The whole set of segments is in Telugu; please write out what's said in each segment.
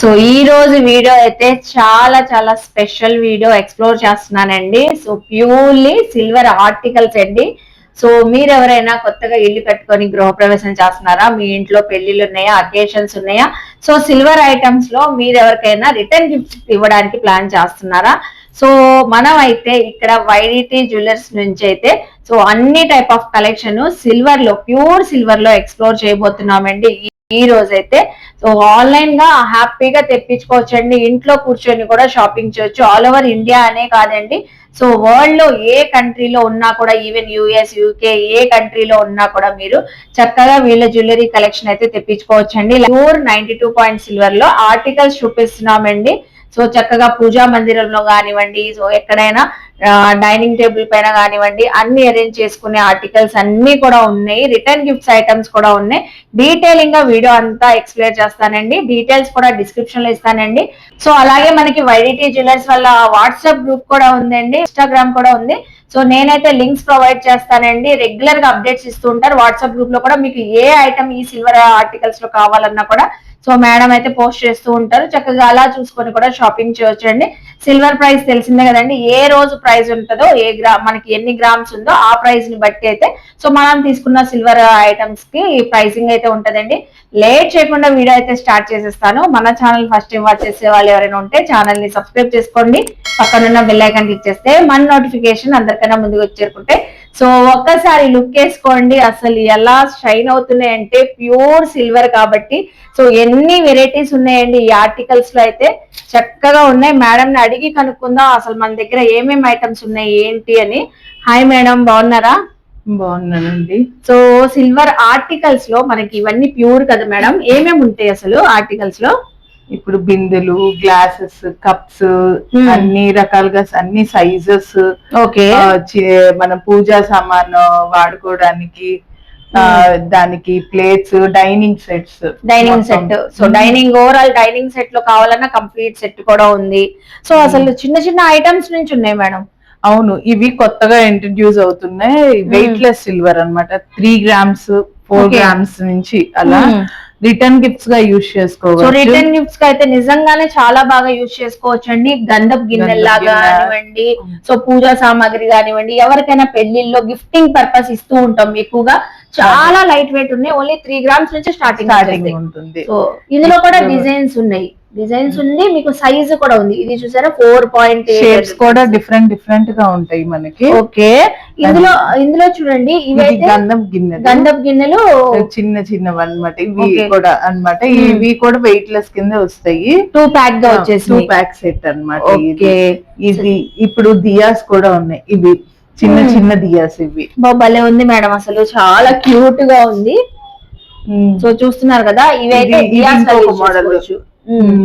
సో ఈ రోజు వీడియో అయితే చాలా చాలా స్పెషల్ వీడియో ఎక్స్ప్లోర్ చేస్తున్నానండి. సో ప్యూర్లీ సిల్వర్ ఆర్టికల్స్ అండి. సో మీరు ఎవరైనా కొత్తగా ఇల్లు కట్టుకొని గృహప్రవేశం చేస్తున్నారా? మీ ఇంట్లో పెళ్ళిళ్ళు ఉన్నాయా? అకేషన్స్ ఉన్నాయా? సో సిల్వర్ ఐటమ్స్లో మీరు ఎవరికైనా రిటర్న్ గిఫ్ట్స్ ఇవ్వడానికి ప్లాన్ చేస్తున్నారా? సో మనం అయితే ఇక్కడ వైడిటీ జ్యువెలర్స్ నుంచి అయితే సో అన్ని టైప్ ఆఫ్ కలెక్షన్ సిల్వర్లో ప్యూర్ సిల్వర్లో ఎక్స్ప్లోర్ చేయబోతున్నామండి. ఈ- రోజైతే. సో ఆన్లైన్గా హ్యాపీగా తెప్పించుకోవచ్చండి. ఇంట్లో కూర్చొని కూడా షాపింగ్ చేయొచ్చు. ఆల్ ఓవర్ ఇండియా అనే కాదండి. సో వరల్డ్లో ఏ కంట్రీలో ఉన్నా కూడా ఈవెన్ యుఎస్ యూకే ఏ కంట్రీలో ఉన్నా కూడా మీరు చక్కగా వీళ్ళ జ్యువెలరీ కలెక్షన్ అయితే తెప్పించుకోవచ్చండి. ప్యూర్ నైన్టీ టూ పాయింట్ సిల్వర్లో ఆర్టికల్స్ చూపిస్తున్నామండి. సో చక్కగా పూజా మందిరంలో కానివ్వండి సో ఎక్కడైనా డైనింగ్ టేబుల్ పైన కానివ్వండి అన్ని అరేంజ్ చేసుకునే ఆర్టికల్స్ అన్ని కూడా ఉన్నాయి. రిటర్న్ గిఫ్ట్స్ ఐటమ్స్ కూడా ఉన్నాయి. డీటెయిలింగ్గా వీడియో అంతా ఎక్స్ప్లెయిన్ చేస్తానండి. డీటెయిల్స్ కూడా డిస్క్రిప్షన్లో ఇస్తానండి. సో అలాగే మనకి వైడిటీ జ్యువెలర్స్ వల్ల వాట్సాప్ గ్రూప్ కూడా ఉందండి. ఇన్స్టాగ్రామ్ కూడా ఉంది. సో నేనైతే లింక్స్ ప్రొవైడ్ చేస్తానండి. రెగ్యులర్గా అప్డేట్స్ ఇస్తూ ఉంటారు. వాట్సాప్ గ్రూప్లో కూడా మీకు ఏ ఐటమ్ ఈ సిల్వర్ ఆర్టికల్స్లో కావాలన్నా కూడా సో మేడం అయితే పోస్ట్ చేస్తూ ఉంటారు. చక్కగా అలా చూసుకొని కూడా షాపింగ్ చేయొచ్చు అండి. సిల్వర్ ప్రైస్ తెలిసిందే కదండి. ఏ రోజు ప్రైస్ ఉంటుందో ఏ గ్రా మనకి ఎన్ని గ్రామ్స్ ఉందో ఆ ప్రైస్ని బట్టి అయితే సో మనం తీసుకున్న సిల్వర్ ఐటమ్స్కి ప్రైసింగ్ అయితే ఉంటదండి. లేట్ చేయకుండా వీడియో అయితే స్టార్ట్ చేసేస్తాను. మన ఛానల్ ఫస్ట్ టైం వాచ్ చేసే వాళ్ళు ఎవరైనా ఉంటే ఛానల్ని సబ్స్క్రైబ్ చేసుకోండి. పక్కనున్న బెల్ ఐకాన్ క్లిక్ చేస్తే మన నోటిఫికేషన్ అందరికన్నా ముందుకు వచ్చేరుకుంటే సో ఒక్కసారి లుక్ వేసుకోండి. అసలు ఎలా షైన్ అవుతున్నాయి అంటే ప్యూర్ సిల్వర్ కాబట్టి. సో ఎన్ని వెరైటీస్ ఉన్నాయండి ఈ ఆర్టికల్స్లో అయితే. చక్కగా ఉన్నాయి. మేడం ని అడిగి కనుక్కుందాం. అసలు మన దగ్గర ఏమేమి ఐటమ్స్ ఉన్నాయి ఏంటి అని. హాయ్ మేడం బాగున్నారా? బాగున్నానండి. సో సిల్వర్ ఆర్టికల్స్లో మనకి ఇవన్నీ ప్యూర్ కదా మేడం ఏమేమి ఉంటాయి అసలు ఆర్టికల్స్లో? ఇప్పుడు బిందెలు గ్లాసెస్ కప్స్ Hmm. అన్ని రకాలుగా అన్ని సైజెస్ ఓకే. మన పూజా సామాన్ వాడుకోవడానికి ఆ, దానికి plates dining sets dining set so dining overall dining సెట్లో కావాలన్నా కంప్లీట్ సెట్ కూడా ఉంది. సో అసలు చిన్న చిన్న ఐటమ్స్ నుంచి ఉన్నాయి మేడం. అవును ఇవి కొత్తగా ఇంట్రడ్యూస్ అవుతున్నాయి. వెయిట్ లెస్ సిల్వర్ అన్నమాట. Three grams four. గ్రామ్స్ నుంచి అలా. Hmm. రిటర్న్ గిఫ్ట్స్గా యూజ్ సో చేసుకోవచ్చు రిటర్న్ గిఫ్ట్స్ అయితే నిజంగానే చాలా బాగా యూజ్ చేసుకోవచ్చు అండి గంధపు గిన్నెల్లాగా గిన్నె. కానివ్వండి సో పూజా సామాగ్రి కానివ్వండి ఎవరికైనా పెళ్ళిల్లో గిఫ్టింగ్ పర్పస్ ఇస్తూ ఉంటాం ఎక్కువగా. చాలా లైట్ వెయిట్ ఉన్నాయి. ఓన్లీ త్రీ గ్రామ్స్ నుంచి స్టార్టింగ్ ఉంటుంది. ఇందులో కూడా డిజైన్స్ ఉన్నాయి. డిజైన్స్ ఉంది మీకు సైజ్ కూడా ఉంది. ఇది చూసారా? ఫోర్ పాయింట్ షేప్స్ కూడా డిఫరెంట్ డిఫరెంట్గా ఉంటాయి మనకి. ఓకే ఇందులో ఇందులో చూడండి ఇవైతే గంధం గిన్నె గంధపు గిన్నెలు చిన్న చిన్నవి అన్నమాట ఇవి Okay. కూడా అన్నమాట. ఇవి కూడా వెయిట్ లెస్ కింద వస్తాయి. టూ ప్యాక్గా వచ్చేసి టూ ప్యాక్ సెట్ ఓకే ఇది ఇప్పుడు దియాస్ కూడా ఉన్నాయి. ఇవి చిన్న. చిన్న దియాస్ ఇవి భలే ఉంది మేడం అసలు చాలా క్యూట్గా ఉంది సో చూస్తున్నారు కదా ఇవైతే ఇది- ఇది dias లా ఇంకొక use model. చేసుకోవచ్చు.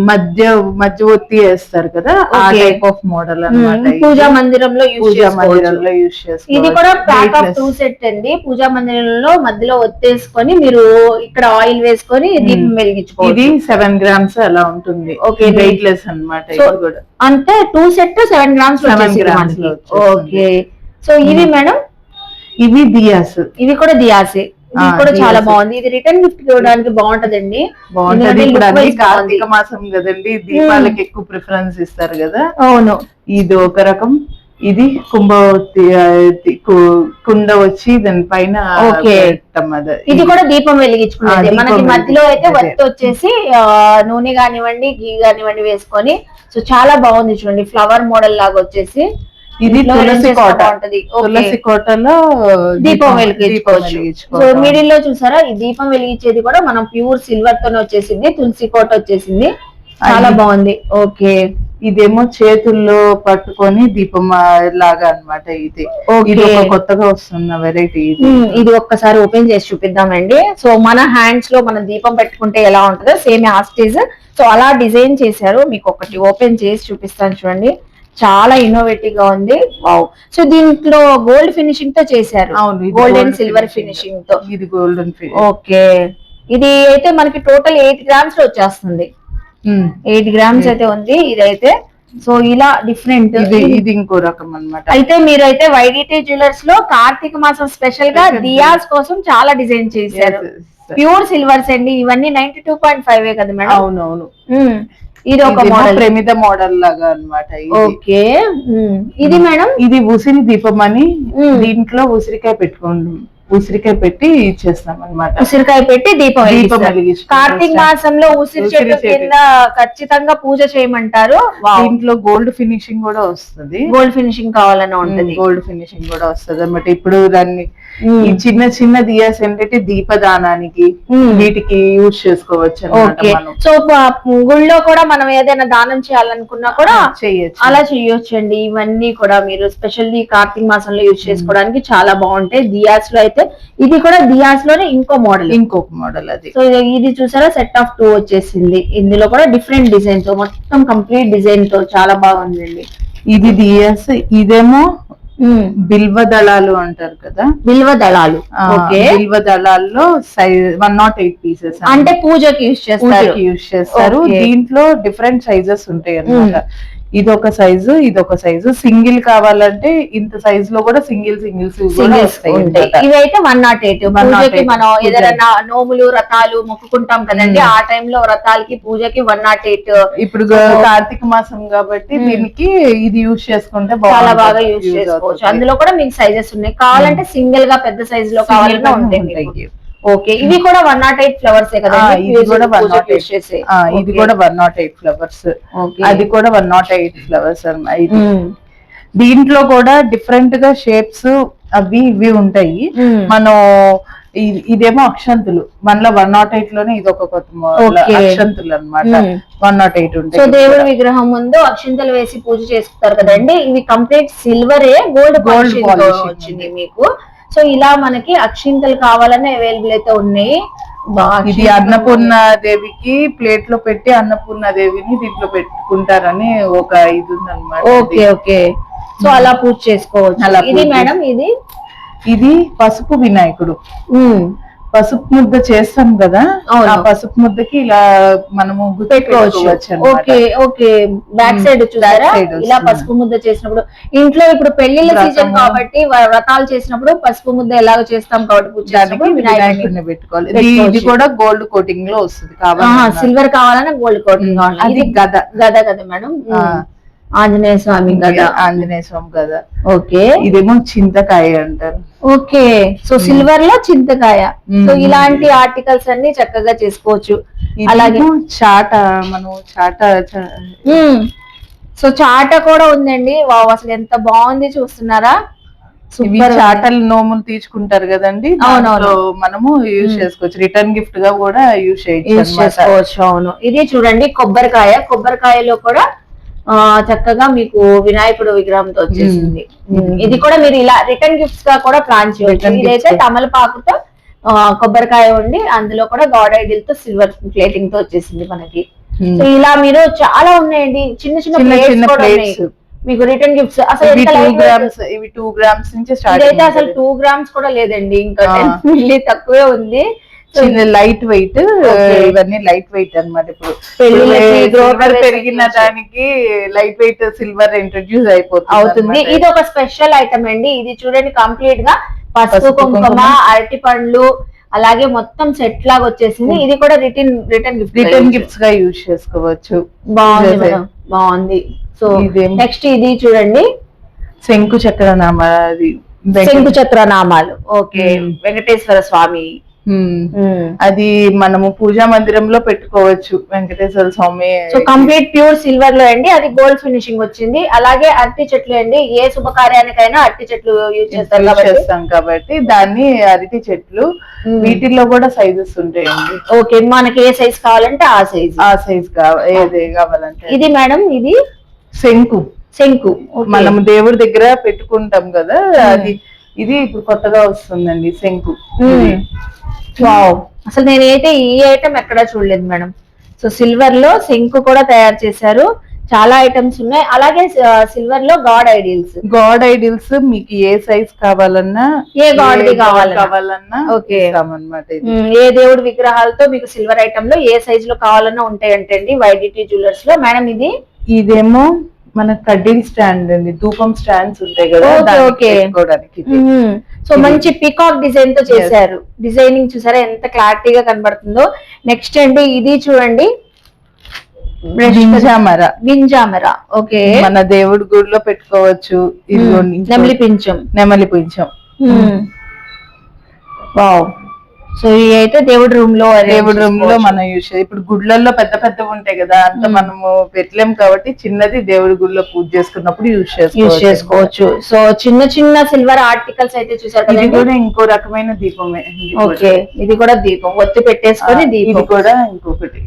మధ్య మధ్య ఒత్తి వేస్తారు కదా ఆ. Type of model hmm. అన్నమాట పూజా మందిరంలో యూజ్ పూజా మందిరంలో యూస్ చేసుకోవచ్చు ఇది కూడా ప్యాక్ ఆఫ్. టూ సెట్ అండి పూజా మందిరంలో మధ్యలో ఒత్తేసుకొని మీరు ఇక్కడ ఆయిల్ వేసుకొని దీపం ఇది వెలిగించుకోవచ్చు సెవెన్ గ్రామ్స్ అలా ఉంటుంది Okay. వెయిట్ లెస్ ఇది కూడా అంటే టూ సెట్ సెవెన్ గ్రామ్స్లో వచ్చేసింది. ఓకే సో ఇవి మేడం ఇవి దియాస్ ఇవి కూడా దియాసే ఇది కూడా చాలా. బాగుంది. ఇది రిటర్న్ గిఫ్ట్ ఇవ్వడానికి బాగుందండి బాగుంటది. ఇప్పుడు అన్ని. కార్తీక మాసం కదండి దీపాలకి ఎక్కువ ప్రిఫరెన్స్ ఇస్తారు కదా. అవును. ఇది ఒక రకం. ఇది కుంభవతి కుండ వచ్చి దాని పైన. ఇది కూడా దీపం వెలిగించుకునేది మనకి మధ్యలో అయితే. వత్తి వచ్చేసి నూనె కానివ్వండి గీ కానివ్వండి వేసుకొని. సో చాలా బాగుంది చూడండి. ఫ్లవర్ మోడల్ లాగా వచ్చేసి. ఇది తులసి కోట. తులసి కోటలో దీపం వెలిగించుకోవచ్చు. సో. మిడిల్లో చూసారా ఈ దీపం వెలిగించేది కూడా మనం ప్యూర్ సిల్వర్ తోనే వచ్చేసింది తులసి కోట వచ్చేసింది. చాలా బాగుంది. ఓకే. ఇదేమో చేతుల్లో పట్టుకొని దీపం లాగా అన్నమాట ఇది. ఇది ఒక కొత్తగా వస్తున్న వెరైటీ ఇది. ఇది ఒక్కసారి ఓపెన్ చేసి చూపిద్దామండి. సో మన హ్యాండ్స్లో మనం దీపం పెట్టుకుంటే ఎలా ఉంటుందో సేమ్ యాస్టేజ్ సో అలా డిజైన్ చేశారు. మీకు ఒకటి ఓపెన్ చేసి చూపిస్తాను చూడండి. చాలా ఇన్నోవేటివ్గా ఉంది. వావ్ సో దీంట్లో గోల్డ్ ఫినిషింగ్తో చేశారు. Gold and silver. ఫినిషింగ్తో. ఇది గోల్డెన్ ఓకే ఇది అయితే మనకి టోటల్ ఎయిట్ గ్రామ్స్లో వచ్చేస్తుంది. ఎయిట్ గ్రామ్స్ అయితే ఉంది. ఇదైతే సో ఇలా డిఫరెంట్ ఇది ఇంకో రకం అన్నమాట. అయితే మీరైతే వైడిటీ జ్యువెలర్స్లో కార్తీక మాసం స్పెషల్గా. దియాస్ కోసం చాలా డిజైన్ చేశారు. ప్యూర్ సిల్వర్స్ అండి. ఇవన్నీ నైన్టీ టూ పాయింట్ ఫైవ్ కదా మేడం? అవునవును. ఉమ్, ఇది ఒక మోడల్ ప్రమిద మోడల్ లాగా అన్నమాట ఇది. ఓకే. ఇది మేడం? ఇది ఉసిరి దీపం అని. దీంట్లో ఉసిరికాయ పెట్టుకోండి. ఉసిరికాయ పెట్టి ఇచ్చేస్తాం అనమాట ఉసిరికాయ పెట్టి దీపం వెలిగిస్తారు. కార్తీక మాసంలో ఉసిరి చెట్టు. కింద ఖచ్చితంగా పూజ చేయమంటారు. దీంట్లో గోల్డ్ ఫినిషింగ్ కూడా వస్తుంది. గోల్డ్ ఫినిషింగ్ కావాలని ఉంటది. గోల్డ్ ఫినిషింగ్ కూడా వస్తుంది అనమాట ఇప్పుడు దాన్ని. ఈ చిన్న చిన్న దియాస్ ఏంటంటే దీపదానానికి. వీటికి యూజ్ చేసుకోవచ్చు ఓకే. సో గుళ్ళో కూడా మనం ఏదైనా దానం చేయాలనుకున్నా కూడా చేయొచ్చు. అలా చేయొచ్చండి. ఇవన్నీ కూడా మీరు స్పెషల్లీ కార్తీక మాసంలో యూజ్ చేసుకోవడానికి చాలా బాగుంటాయి. దియాస్లో అయితే ఇది కూడా దియాస్లోనే ఇంకో మోడల్ ఇంకొక మోడల్ అది. సో ఇది చూసారా? సెట్ ఆఫ్ టూ వచ్చేసింది. ఇందులో కూడా డిఫరెంట్ డిజైన్తో మొత్తం కంప్లీట్ డిజైన్తో చాలా బాగుందండి. ఇది దియాస్ ఇదేమో బిల్వ దళాలు అంటారు కదా? బిల్వ దళాలు. బిల్వ దళాల్లో size one nought eight pieces అంటే పూజకి యూజ్ చేస్తారు. యూజ్ చేస్తారు. దీంట్లో డిఫరెంట్ సైజెస్ ఉంటాయి అన్నమాట ఇది ఒక సైజు ఇది ఒక సైజు సింగిల్ కావాలంటే ఇంత సైజ్లో కూడా సింగిల్ సింగిల్స్ సింగిల్స్ ఇవైతే వన్ నాట్ ఎయిట్ 108 పూజకి మనం. ఏదైనా నోములు వ్రతాలు మొక్కుకుంటాం కదండి. Hmm. ఆ టైంలో వ్రతాలకి పూజకి వన్ నాట్ ఎయిట్ ఇప్పుడు కార్తీక మాసం కాబట్టి దీనికి ఇది యూజ్ చేసుకుంటే చాలా. బాగా యూజ్ చేసుకోవచ్చు. అందులో కూడా మీకు సైజెస్ ఉన్నాయి. కావాలంటే సింగిల్గా పెద్ద సైజ్లో గానే ఉంటాయి. ఓకే. ఇవి కూడా వన్ నాట్ ఎయిట్ ఫ్లవర్స్ ఇది కూడా వన్ నాట్ ఆ, ఇది కూడా వన్ నాట్ ఎయిట్ ఫ్లవర్స్. అది కూడా వన్ నాట్ ఎయిట్ ఫ్లవర్స్ ఇది. దీంట్లో కూడా డిఫరెంట్గా షేప్స్ అవి ఇవి ఉంటాయి. మనం ఇది- ఇదేమో అక్షంతులు. మనలో వన్ నాట్ ఎయిట్లోనే ఇది ఒక. అక్షంతులు అన్నమాట. Hmm. One nought eight so ఉంటాయి దేవుడి విగ్రహం ముందు అక్షింతలు వేసి పూజ చేసుకుంటారు కదండి. ఇవి కంప్లీట్ సిల్వరే గోల్డ్ polishing వచ్చింది మీకు. సో ఇలా మనకి అక్షింతలు కావాలనే అవైలబుల్ అయితే ఉన్నాయి. ఇది అన్నపూర్ణ దేవికి ప్లేట్లో పెట్టి అన్నపూర్ణ దేవిని దీంట్లో పెట్టుకుంటారని ఒక ఇది ఉందన్నమాట ఓకే ఓకే. సో అలా పూజ చేసుకోవచ్చు. ఇది మేడం ఇది? ఇది పసుపు వినాయకుడు. పసుపు ముద్ద చేస్తాం కదా. ఆ పసుపు ముద్దకి ఇలా మనము పెట్టుకోవచ్చు. Okay okay. బ్యాక్ సైడ్ చూసారా? ఇలా. పసుపు ముద్ద చేసినప్పుడు ఇంట్లో ఇప్పుడు పెళ్ళిళ్ళ. సీజన్ కాబట్టి వ్రతాలు చేసినప్పుడు పసుపు ముద్ద ఎలాగో చేస్తాం కాబట్టి వినాయకుడిని పెట్టుకోవాలి. ఇది- కూడా గోల్డ్ కోటింగ్లో వస్తుంది కావాలి సిల్వర్ కావాలన్నా గోల్డ్ కోటింగ్ కావాలి. అది గద. గద కదా మేడం. ఆంజనేయ స్వామి గద? ఆంజనేయ స్వామి గద. ఓకే. ఇదేమో చింతకాయ అంటారు. ఓకే. సో సిల్వర్లో చింతకాయ. సో ఇలాంటి ఆర్టికల్స్ అన్ని చక్కగా చేసుకోవచ్చు. అలాగే చాట మనం చాట. సో చాట కూడా ఉందండి. వావ్ అసలు ఎంత బాగుంది చూస్తున్నారా? చాటలు నోములు తీర్చుకుంటారు కదండి. అవునవును. మనము యూజ్ చేసుకోవచ్చు. రిటర్న్ గిఫ్ట్గా కూడా యూజ్ యూజ్. చేసుకోవచ్చు అవును. ఇది చూడండి కొబ్బరికాయ. కొబ్బరికాయలో కూడా చక్కగా మీకు వినాయకుడు విగ్రహంతో వచ్చేసింది. ఇది కూడా మీరు ఇలా రిటర్న్ గిఫ్ట్స్గా కూడా ప్లాన్ gifts ఇదైతే. తమలపాకుతో కొబ్బరికాయ ఉండి అందులో కూడా గాడ్ ఐడిల్తో సిల్వర్ ప్లేటింగ్తో వచ్చేసింది మనకి. సో ఇలా మీరు చాలా ఉన్నాయండి. చిన్న చిన్న ప్లేట్స్. మీకు రిటర్న్ గిఫ్ట్స్ అసలు టూ గ్రామ్స్ ఇవి టూ గ్రామ్స్ నుంచి స్టార్ట్ ఇదైతే అసలు టూ గ్రామ్స్ కూడా లేదండి. ఇంకా మిల్లీ తక్కువే ఉంది. చిన్న లైట్ వెయిట్. ఇవన్నీ లైట్ వెయిట్ అన్నమాట ఇప్పుడు. పెరిగిన దానికి లైట్ వెయిట్ సిల్వర్ ఇంట్రడ్యూస్ అయిపోతుంది అవుతుంది. ఇది ఒక స్పెషల్ ఐటమ్ అండి. ఇది చూడండి కంప్లీట్గా పసుపు కుంకుమ. అరటి పండ్లు అలాగే మొత్తం సెట్ లాగా వచ్చేసింది. ఇది కూడా రిటర్న్ రిటర్న్ గిఫ్ట్ రిటర్న్ గిఫ్ట్స్గా యూజ్ చేసుకోవచ్చు. బాగుంది బాగుంది సో నెక్స్ట్ ఇది చూడండి శంకు చక్ర నామ అది శంకు చక్ర నామాలు ఓకే. వెంకటేశ్వర స్వామి. అది మనము పూజా మందిరంలో పెట్టుకోవచ్చు Venkateswara Swamy so complete pure సిల్వర్లో అండి అది గోల్డ్ ఫినిషింగ్ వచ్చింది. అలాగే అరటి చెట్లు అండి ఏ శుభకార్యానికైనా అరటి చెట్లు యూజ్ చేస్తాం కాబట్టి దాన్ని అరటి చెట్లు Hmm. వీటిల్లో కూడా సైజెస్ ఉంటాయండి. ఓకే మనకి ఏ సైజ్ కావాలంటే ఆ సైజ్ ఆ సైజ్ కావాలి ఏది కావాలంటే ఇది మేడం ఇది శంకు. శంకు. మనం దేవుడి దగ్గర పెట్టుకుంటాం కదా అది ఇది ఇప్పుడు కొత్తగా వస్తుందండి శంకు. అసలు నేనైతే ఈ ఐటమ్ ఎక్కడా చూడలేదు మేడం. సో సిల్వర్లో శంకు కూడా తయారు చేశారు. చాలా ఐటమ్స్ ఉన్నాయి. అలాగే సిల్వర్లో గాడ్ ఐడియల్స్ గాడ్ ఐడిల్స్ మీకు ఏ సైజ్ కావాలన్నా ఏ god కావాలన్నా. ఇది. ఏ దేవుడి విగ్రహాలతో మీకు సిల్వర్ ఐటమ్లో ఏ సైజ్లో కావాలన్నా ఉంటాయంటే అండి వైడిటీ జ్యువెలర్స్లో. మేడం ఇది? ఇదేమో మన కడ్డీల్ స్టాండ్ అండి ధూపం స్టాండ్స్ ఉంటాయి కదా. పెట్టుకోవడానికి. సో మంచి పికాక్ డిజైన్తో చేశారు. డిజైనింగ్ చూసారా ఎంత క్లారిటీగా కనబడుతుందో. నెక్స్ట్ అండి ఇది చూడండి. గింజామర గింజామర ఓకే. మన దేవుడి గుడిలో పెట్టుకోవచ్చు నెమలి పింఛం. నెమలి పుంచం వావ్. సో ఇవి అయితే దేవుడి రూమ్లో దేవుడి రూమ్లో. మనం యూస్ ఇప్పుడు గుడ్లలో పెద్ద పెద్దవి ఉంటాయి కదా అంత మనము పెట్టలేం కాబట్టి చిన్నది దేవుడి గుడిలో పూజ చేసుకున్నప్పుడు యూస్ యూస్ చేసుకోవచ్చు. సో చిన్న చిన్న సిల్వర్ ఆర్టికల్స్ అయితే చూసారు ఇది కూడా ఇంకో రకమైన దీపమే. ఓకే. ఇది కూడా దీపం. ఒత్తి పెట్టేసుకొని ఇది దీపం. కూడా ఇంకొకటి.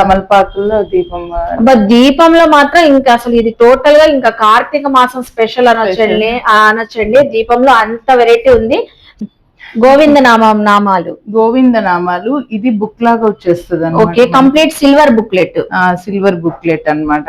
తమలపాకుల్లో దీపం బట్ దీపంలో మాత్రం ఇంకా అసలు ఇది టోటల్గా ఇంకా కార్తీక మాసం స్పెషల్ అనొచ్చండి. అనొచ్చండి. దీపంలో అంత వెరైటీ ఉంది. గోవింద నామం నామాలు. గోవింద నామాలు ఇది బుక్ లాగా వచ్చేస్తుంది okay complete silver booklet silver booklet అన్నమాట.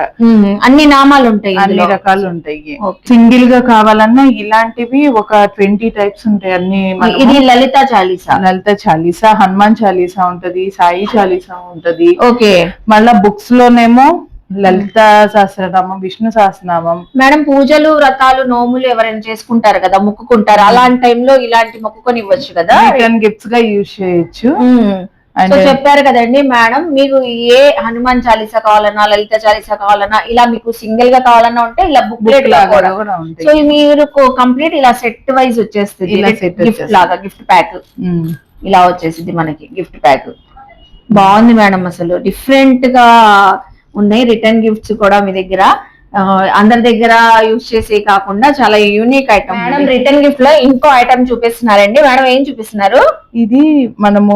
అన్ని నామాలు ఉంటాయి అన్ని. రకాలు ఉంటాయి. సింగిల్గా కావాలన్నా ఇలాంటివి ఒక ట్వంటీ టైప్స్ ఉంటాయి అన్ని ఇది లలిత చాలీసా. లలిత చాలీసా హనుమాన్ చాలీసా ఉంటది సాయి చాలీసా ఉంటది. ఓకే మళ్ళా బుక్స్ లోనేమో లలిత సహస్రనామం విష్ణు సహస్రనామం. మేడం పూజలు వ్రతాలు నోములు ఎవరైనా చేసుకుంటారు కదా మొక్కుకుంటారు. అలాంటి టైంలో ఇలాంటి మొక్కుకొని ఇవ్వచ్చు కదా? రిటర్న్ గిఫ్ట్స్గా యూజ్ చేయొచ్చు. సో చెప్పారు కదండి మేడం మీకు ఏ హనుమాన్ చాలీసా కావాలన్నా లలిత చాలీసా కావాలన్నా ఇలా మీకు సింగిల్గా కావాలన్నా ఉంటే ఇలా బుక్లెట్ లాగా సో మీరు కంప్లీట్ ఇలా సెట్ వైజ్ వచ్చేస్తుంది. గిఫ్ట్. లాగా గిఫ్ట్ ప్యాక్. ఇలా వచ్చేసింది మనకి గిఫ్ట్ ప్యాక్. బాగుంది మేడం అసలు. డిఫరెంట్గా ఉన్నాయి. రిటర్న్ గిఫ్ట్స్ కూడా మీ దగ్గర. అందరి దగ్గర యూజ్ చేసే కాకుండా చాలా యూనిక్ ఐటమ్ మేడం రిటర్న్ గిఫ్ట్లో ఇంకో ఐటమ్ చూపిస్తున్నారండి. మేడం ఏం చూపిస్తున్నారు? ఇది మనము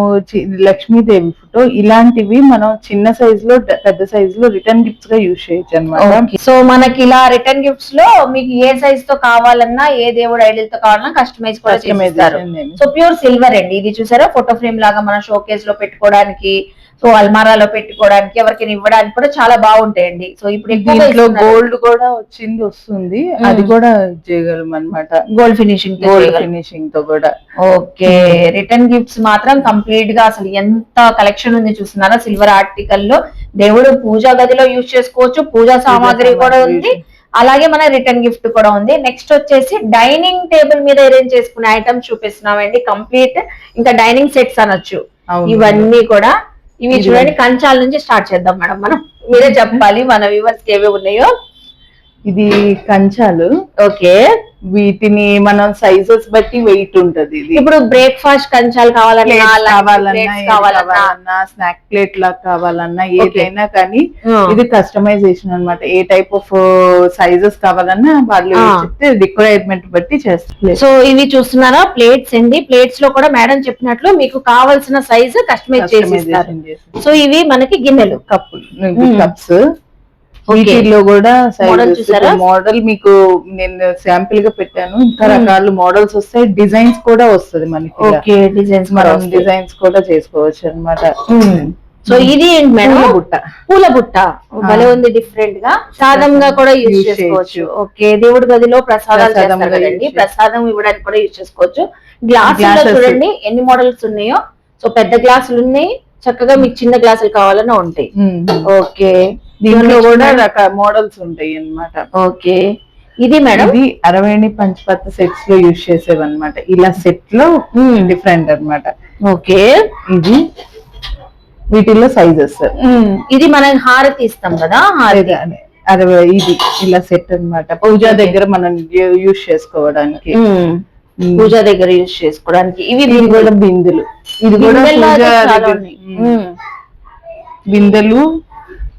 లక్ష్మీదేవి ఫోటో ఇలాంటివి మనం చిన్న సైజ్లో పెద్ద సైజ్లో రిటర్న్ గిఫ్ట్స్గా యూజ్ చేయొచ్చు అనమాట సో మనకి ఇలా రిటర్న్ గిఫ్ట్స్లో మీకు ఏ సైజ్తో కావాలన్నా ఏ దేవుడు ఐడిల్తో కావాలన్నా కస్టమైజ్ కూడా చేస్తారు సో ప్యూర్ సిల్వర్ అండి. ఇది చూసారా? ఫోటో ఫ్రేమ్ లాగా మన షోకేస్లో పెట్టుకోవడానికి సో అల్మారాలో పెట్టుకోవడానికి ఎవరికైనా ఇవ్వడానికి కూడా చాలా బాగుంటాయండి. సో ఇప్పుడు దీంట్లో గోల్డ్ కూడా వచ్చింది వస్తుంది. అది కూడా చేయగలం అనమాట గోల్డ్ ఫినిషింగ్ గోల్డ్ ఫినిషింగ్తో కూడా. ఓకే. రిటర్న్ గిఫ్ట్స్ మాత్రం కంప్లీట్గా అసలు ఎంత కలెక్షన్ ఉంది చూస్తున్నారా? సిల్వర్ ఆర్టికల్లో దేవుడు పూజా గదిలో యూజ్ చేసుకోవచ్చు పూజా సామాగ్రి కూడా ఉంది. అలాగే మన రిటర్న్ గిఫ్ట్ కూడా ఉంది. నెక్స్ట్ వచ్చేసి డైనింగ్ టేబుల్ మీద అరేంజ్ చేసుకునే ఐటమ్స్ చూపిస్తున్నామండి. కంప్లీట్ ఇంకా డైనింగ్ సెట్స్ అనొచ్చు. ఇవన్నీ కూడా ఇవి చూడండి కంచాల నుంచి స్టార్ట్ చేద్దాం మేడం మనం. మీరే చెప్పాలి మన వ్యూవర్స్ ఏవి ఉన్నాయో. ఇది కంచాలు. ఓకే. వీటిని మనం సైజెస్ బట్టి వెయిట్ ఉంటది ఇది. ఇప్పుడు బ్రేక్ఫాస్ట్ కంచాలు కావాలన్నా కావాలన్నా స్నాక్ ప్లేట్ లా కావాలన్నా ఏదైనా కానీ. ఇది కస్టమైజేషన్ అన్నమాట. ఏ టైప్ ఆఫ్ సైజెస్ కావాలన్నా వాళ్ళు. చెప్తే రిక్వైర్మెంట్ బట్టి చేస్తారు సో ఇవి చూస్తున్నారా? ప్లేట్స్ అండి. ప్లేట్స్లో కూడా మేడం చెప్పినట్లు మీకు కావాల్సిన సైజ్ కస్టమైజ్ చేసి సో ఇవి మనకి గిన్నెలు కప్పులు కప్స్ వీటిల్లో కూడా? మోడల్ మీకు నేను శాంపిల్గా పెట్టాను. ఇంకా రకాల మోడల్స్ వస్తాయి డిజైన్స్ కూడా వస్తది మనకి డిజైన్స్ మనం డిజైన్స్ కూడా చేసుకోవచ్చు అనమాట సో ఇది ఏంటి మేడం బుట్ట. పూల బుట్ట. భలే ఉంది డిఫరెంట్గా. సాదంగా కూడా యూజ్ చేసుకోవచ్చు. ఓకే దేవుడి గదిలో ప్రసాదాలు చేస్తారు కదండి. ప్రసాదం ఇవ్వడానికి కూడా యూజ్ చేసుకోవచ్చు. Glasses. చూడండి ఎన్ని మోడల్స్ ఉన్నాయో. సో పెద్ద గ్లాసులు ఉన్నాయి. చక్కగా మీకు చిన్న గ్లాసులు కావాలన్నా ఉంటాయి. ఓకే దీంట్లో కూడా రక మోడల్స్ ఉంటాయి అన్నమాట ఓకే. ఇది మేడం? ఇది అరవైని పంచపత్త సెట్స్లో యూజ్ చేసేవన్నమాట. ఇలా సెట్లో డిఫరెంట్ అన్నమాట. ఓకే. ఇది వీటిల్లో సైజెస్ ఇది మనం హారతి ఇస్తాం కదా హారతి. అరవై ఇది ఇలా సెట్ అన్నమాట. పూజా దగ్గర మనం యూజ్ చేసుకోవడానికి. పూజ దగ్గర యూజ్ చేసుకోవడానికి. ఇవి ఇది కూడా బిందెలు. ఇది కూడా పూజ. బిందెలు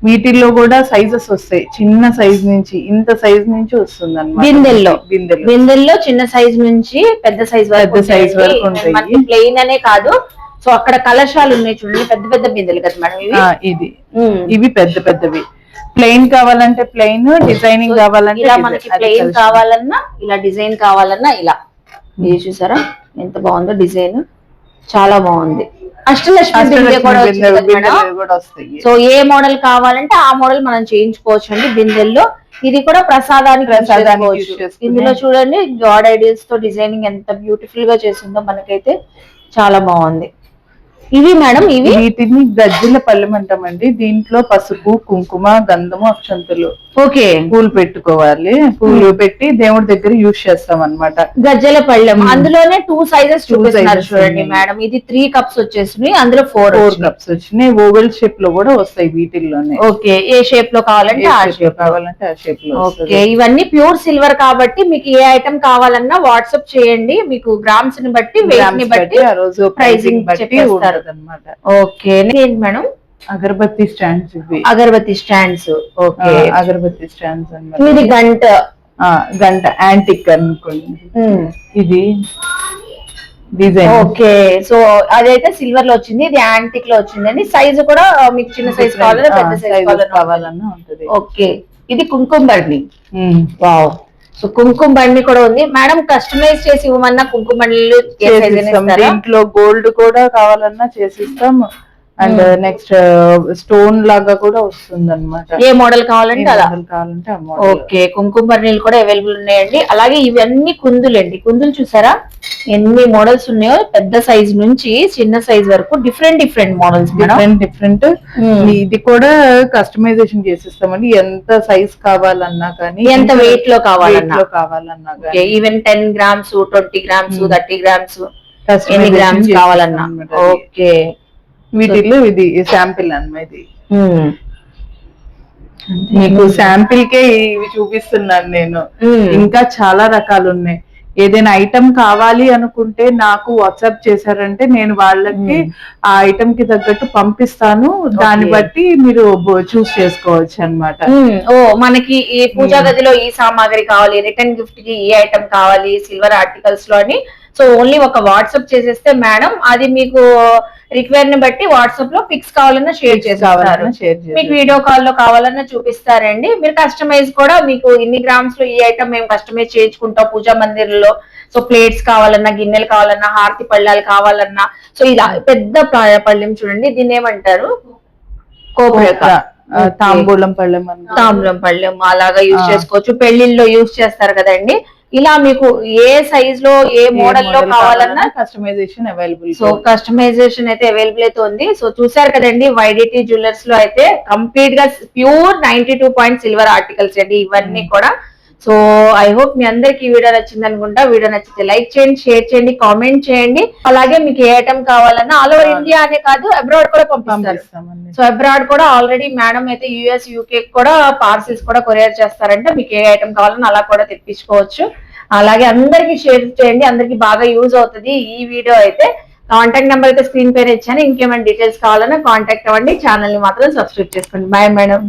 వీటిల్లో కూడా సైజెస్ వస్తాయి. చిన్న సైజ్ నుంచి ఇంత సైజ్ నుంచి వస్తుంది అన్నమాట బిందెల్లో. బిందెలు బిందెల్లో చిన్న సైజ్ నుంచి పెద్ద సైజ్ వరకు పెద్ద size వరకు ఉంటాయి. ప్లెయిన్ అనే కాదు. సో అక్కడ కలశాలు ఉన్నాయి చూడండి. పెద్ద పెద్ద బిందెలు కదా మేడం ఇది. ఇవి పెద్ద పెద్దవి. ప్లెయిన్ కావాలంటే ప్లెయిన్ డిజైనింగ్ కావాలంటే ఇలా. మనకి ప్లెయిన్. కావాలన్నా ఇలా డిజైన్ కావాలన్నా ఇలా. ఇది చూసారా? ఎంత బాగుందో డిజైన్ చాలా బాగుంది. అష్టలక్ష్మి బిందె కూడా వచ్చింది మేడం. సో ఏ మోడల్ కావాలంటే ఆ మోడల్ మనం చేయించుకోవచ్చు అండి బిందెల్లో. ఇది కూడా ప్రసాదానికి. ఇందులో చూడండి గాడ్ ఐడియల్స్తో డిజైనింగ్ ఎంత బ్యూటిఫుల్గా చేసిందో మనకైతే చాలా బాగుంది. ఇవి మేడం ఇవి? వీటిని గజ్జల పళ్ళెం అంటామండి. దీంట్లో పసుపు కుంకుమ గంధము అక్షంతలు ఓకే. పూలు పెట్టుకోవాలి. పూలు పెట్టి దేవుడి దగ్గర యూజ్ చేస్తాం అన్నమాట గజ్జల పళ్ళెం. అందులోనే టూ సైజెస్ చూపిస్తున్నారు చూడండి. మేడం. ఇది త్రీ కప్స్ వచ్చేసినాయి అందులో ఫోర్ ఫోర్ కప్స్ వచ్చినాయి. ఓవెల్ షేప్లో కూడా వస్తాయి వీటిల్లోనే. ఓకే. ఏ షేప్లో కావాలంటే ఆ షేప్ కావాలంటే ఆ షేప్లో. ఓకే. ఇవన్నీ ప్యూర్ సిల్వర్ కాబట్టి మీకు ఏ ఐటమ్ కావాలన్నా వాట్సాప్ చేయండి. మీకు గ్రామ్స్ని బట్టి వెయిట్ని బట్టి ఆ రోజు pricing ప్రైసింగ్ బట్టి అనమాట ఓకే. ఏంటి మేడం? అగరబత్తి స్టాండ్స్ ఇవి. Agarbatti stands. Okay. Agarbatti stands అన్నమాట. ఇది గంట. గంట. యాంటిక్ అనుకోండి. ఇది డిజైన్. ఓకే. సో అదైతే సిల్వర్లో వచ్చింది ఇది యాంటిక్లో వచ్చిందండి సైజ్ కూడా మీకు చిన్న సైజ్ కావాలన్నా పెద్ద సైజ్ కావాలన్నా ఉంటది. ఓకే. ఇది కుంకుమ ఉమ్. వావ్. సో కుంకుమ బండి కూడా ఉంది. మేడం కస్టమైజ్ చేసి ఇవ్వమన్నా కుంకుమ బండ్లు ఇస్తారా? దీంట్లో గోల్డ్ కూడా కావాలన్నా చేసిస్తాం అండ్ నెక్స్ట్ స్టోన్ లాగా కూడా వస్తుంది అనమాట ఏ మోడల్ కావాలంటే అలా. కావాలంటే మోడల్. ఓకే కుంకుమ బర్నీలు కూడా అవైలబుల్ ఉన్నాయండి. అలాగే ఇవన్నీ కుందులండి. కుందులు చూసారా? ఎన్ని మోడల్స్ ఉన్నాయో పెద్ద సైజ్ నుంచి చిన్న సైజ్ వరకు different different models madam. Different different Hmm. ఇది కూడా కస్టమైజేషన్ చేసిస్తామండి. ఎంత సైజ్ కావాలన్నా కానీ ఎంత weight లో కావాలన్నా. కావాలన్నా even ten grams twenty grams Hmm. Thirty grams ఎన్ని గ్రామ్స్ కావాలన్నా. ఓకే వీటిలో ఇది శాంపిల్ అన్నమాట ఇది. మీకు శాంపిల్ కే ఇవి చూపిస్తున్నాను నేను. ఇంకా చాలా రకాలు ఉన్నాయి ఏదైనా ఐటమ్ కావాలి అనుకుంటే నాకు వాట్సాప్ చేశారంటే నేను వాళ్ళకి ఆ ఐటమ్కి తగ్గట్టు పంపిస్తాను దాన్ని. బట్టి మీరు చూస్ చేసుకోవచ్చు అన్నమాట మ్మ్. ఓ మనకి ఈ పూజా గదిలో ఈ సామాగ్రి కావాలి రిటర్న్ గిఫ్ట్కి ఈ ఐటమ్ కావాలి సిల్వర్ ఆర్టికల్స్లో అని సో ఓన్లీ ఒక వాట్సాప్ చేసేస్తే మేడం అది మీకు రిక్వైర్ని బట్టి వాట్సాప్లో పిక్స్ కావాలన్నా షేర్ షేర్ మీకు వీడియో కాల్లో కావాలన్నా చూపిస్తారండి. మీరు కస్టమైజ్ కూడా మీకు ఇన్ని గ్రామ్స్లో ఈ ఐటమ్ మేము కస్టమైజ్ చేయించుకుంటాం. పూజా మందిర్లో. సో ప్లేట్స్ కావాలన్నా గిన్నెలు కావాలన్నా హారతి పళ్ళాలు కావాలన్నా. సో ఇలా పెద్ద పళ్ళెం చూడండి దీన్ని ఏమంటారు? తాంబూలం పళ్ళెం. తాంబూలం పళ్ళెం అలాగా యూజ్. చేసుకోవచ్చు. పెళ్ళిళ్ళలో యూజ్ చేస్తారు కదండి. ఇలా మీకు ఏ సైజ్లో ఏ మోడల్లో కావాలన్నా కస్టమైజేషన్ అవైలబుల్ సో కస్టమైజేషన్ అయితే అవైలబుల్ అయితే ఉంది. సో చూసారు కదండి వైడిటీ జ్యువెలర్స్లో అయితే కంప్లీట్గా pure ninety two point silver articles అండి. ఇవన్నీ కూడా సో ఐ హోప్ మీ అందరికి ఈ వీడియో నచ్చింది అనుకుంటా. వీడియో నచ్చితే లైక్ చేయండి షేర్ చేయండి కామెంట్ చేయండి. అలాగే మీకు ఏ ఐటమ్ కావాలన్నా ఆల్ ఓవర్ ఇండియా అనే కాదు అబ్రాడ్ కూడా పంపిస్తారు. సో అబ్రాడ్ కూడా ఆల్రెడీ మేడం అయితే యుఎస్ యూకే కూడా పార్సిల్స్ కూడా కొరియర్ చేస్తారంటే. మీకు ఏ ఐటమ్ కావాలన్నా అలా కూడా తెప్పించుకోవచ్చు. అలాగే అందరికి షేర్ చేయండి అందరికి బాగా యూజ్ అవుతుంది ఈ వీడియో అయితే. కాంటాక్ట్ నెంబర్ అయితే స్క్రీన్ పైన ఇచ్చాను. ఇంకేమైనా డీటెయిల్స్ కావాలన్నా కాంటాక్ట్ అవ్వండి. ఛానల్ని మాత్రం సబ్స్క్రైబ్ చేసుకోండి. Bye madam